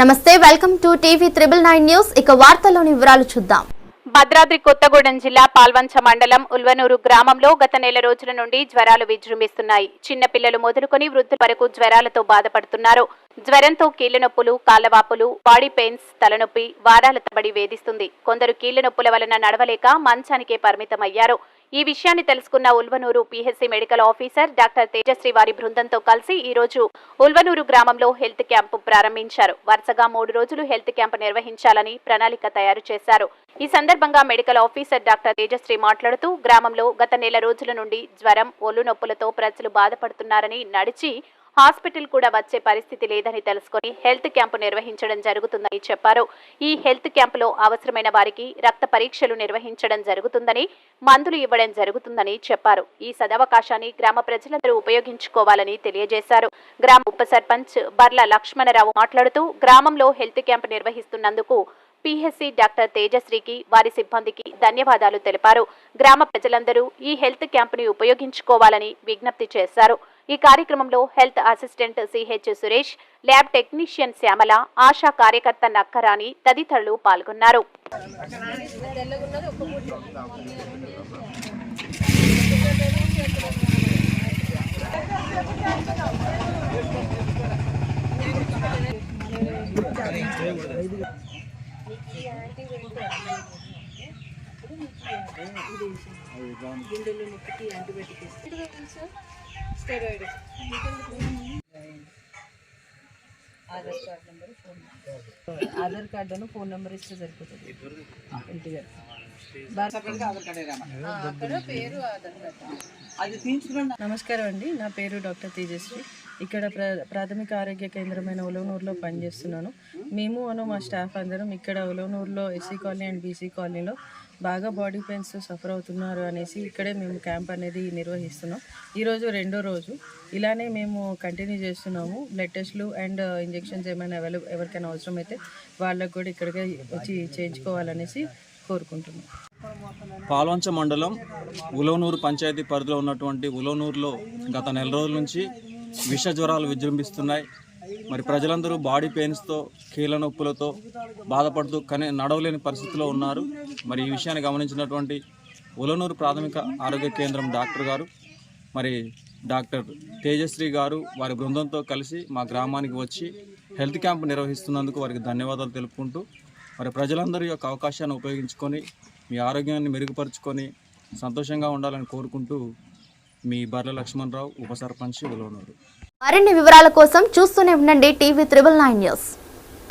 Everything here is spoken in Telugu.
నమస్తే welcome to TV triple nine news. ఇక వార్తల్లోని వివరాలు చూద్దాం. భద్రాద్రి కొత్తగూడెం జిల్లా పాల్వంచ మండలం ఉల్వనూరు గ్రామంలో గత నెల రోజుల నుండి జ్వరాలు విజృంభిస్తున్నాయి. చిన్నపిల్లలు మొదలుకొని వృద్ధుల వరకు జ్వరాలతో బాధపడుతున్నారు. జ్వరంతో కీళ్ళ నొప్పులు బాడీ పెయిన్స్ తలనొప్పి వారాల తబడి వేధిస్తుంది. కొందరు కీళ్ళ నొప్పుల వలన నడవలేక మంచానికే పరిమితమయ్యారు. ఈ విషయాన్ని తెలుసుకున్న Ulvanuru PHC medical officer doctor Tejashri వారి బృందంతో కలిసి ఈ రోజు ఉల్వనూరు గ్రామంలో హెల్త్ క్యాంపు ప్రారంభించారు. వరుసగా మూడు రోజులు హెల్త్ క్యాంపు నిర్వహించాలని ప్రణాళిక తయారు చేశారు. ఈ సందర్భంగా మెడికల్ ఆఫీసర్ డాక్టర్ తేజశ్రీ మాట్లాడుతూ గ్రామంలో గత నెల రోజుల నుండి జ్వరం ఒళ్ళు నొప్పులతో ప్రజలు బాధపడుతున్నారని నడిచి హాస్పిటల్ కూడా వచ్చే పరిస్థితి లేదని తెలుసుకొని హెల్త్ క్యాంపు నిర్వహించడం జరుగుతుందని చెప్పారు. ఈ హెల్త్ క్యాంపులో అవసరమైన వారికి రక్త పరీక్షలు నిర్వహించడం జరుగుతుందని మందులు ఇవ్వడం జరుగుతుందని చెప్పారు. ఈ సదవకాశాన్ని గ్రామ ప్రజలందరూ ఉపయోగించుకోవాలని తెలియజేశారు. గ్రామ ఉప సర్పంచ్ బర్ల లక్ష్మణరావు మాట్లాడుతూ గ్రామంలో హెల్త్ క్యాంపు నిర్వహిస్తున్నందుకు పిహెచ్సి డాక్టర్ తేజశ్రీకి వారి సిబ్బందికి ధన్యవాదాలు తెలిపారు. గ్రామ ప్రజలందరూ ఈ హెల్త్ క్యాంపుని ఉపయోగించుకోవాలని విజ్ఞప్తి చేశారు. ఈ కార్యక్రమంలో health assistant C H Suresh lab technician Shyamala ASHA కార్యకర్త నక్కరాణి తదితరులు పాల్గొన్నారు. Aadhaar card number phone Aadhaar కార్డును ఫోన్ నెంబర్ ఇస్తే సరిపోతుంది. ఇంటి గారు అక్కడ పేరు నమస్కారం అండి నా పేరు డాక్టర్ తేజశ్రీ. ఇక్కడ ప్ర ప్రాథమిక ఆరోగ్య కేంద్రమైన ఉలవనూరులో పనిచేస్తున్నాను. మేము అను మా స్టాఫ్ అందరం ఇక్కడ ఉలవనూరులో ఎస్సీ కాలనీ అండ్ బీసీ కాలనీలో బాగా బాడీ పెయిన్స్ సఫర్ అవుతున్నారు అనేసి ఇక్కడే మేము క్యాంప్ అనేది నిర్వహిస్తున్నాం. ఈరోజు రెండో రోజు. ఇలానే మేము కంటిన్యూ చేస్తున్నాము. బ్లడ్ టెస్ట్లు అండ్ ఇంజెక్షన్స్ ఏమైనా అవైలబుల్ ఎవరికైనా అవసరం అయితే వాళ్ళకు కూడా ఇక్కడికే వచ్చి చేయించుకోవాలనేసి కోరుకుంటున్నాం. పాల్వంచ మండలం ఉలవనూరు పంచాయతీ పరిధిలో ఉన్నటువంటి ఉలవనూరులో గత నెల రోజుల నుంచి విష జ్వరాలు విజృంభిస్తున్నాయి. మరి ప్రజలందరూ బాడీ పెయిన్స్తో కీళ్ళ నొప్పులతో బాధపడుతూ కనీ నడవలేని పరిస్థితిలో ఉన్నారు. మరి ఈ విషయాన్ని గమనించినటువంటి ఉలనూరు ప్రాథమిక ఆరోగ్య కేంద్రం డాక్టర్ గారు మరి డాక్టర్ తేజశ్రీ గారు వారి బృందంతో కలిసి మా గ్రామానికి వచ్చి హెల్త్ క్యాంప్ నిర్వహిస్తున్నందుకు వారికి ధన్యవాదాలు తెలుపుకుంటూ మరి ప్రజలందరి యొక్క అవకాశాన్ని ఉపయోగించుకొని మీ ఆరోగ్యాన్ని మెరుగుపరుచుకొని సంతోషంగా ఉండాలని కోరుకుంటూ మీ బర్ల లక్ష్మణరావు ఉప సర్పంచ్ ఉలవనూరు మరిన్ని వివరాల కోసం చూస్తూనే ఉండండి టీవీ త్రిబుల్ నైన్ న్యూస్.